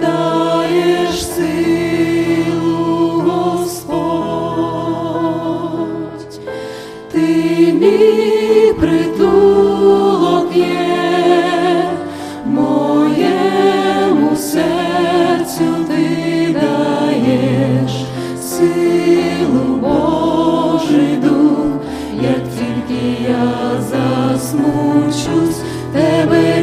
даєш силу, Господь, ти мій притулок моєму серцю ти даєш силу Божий як тільки я засмучусь тебе.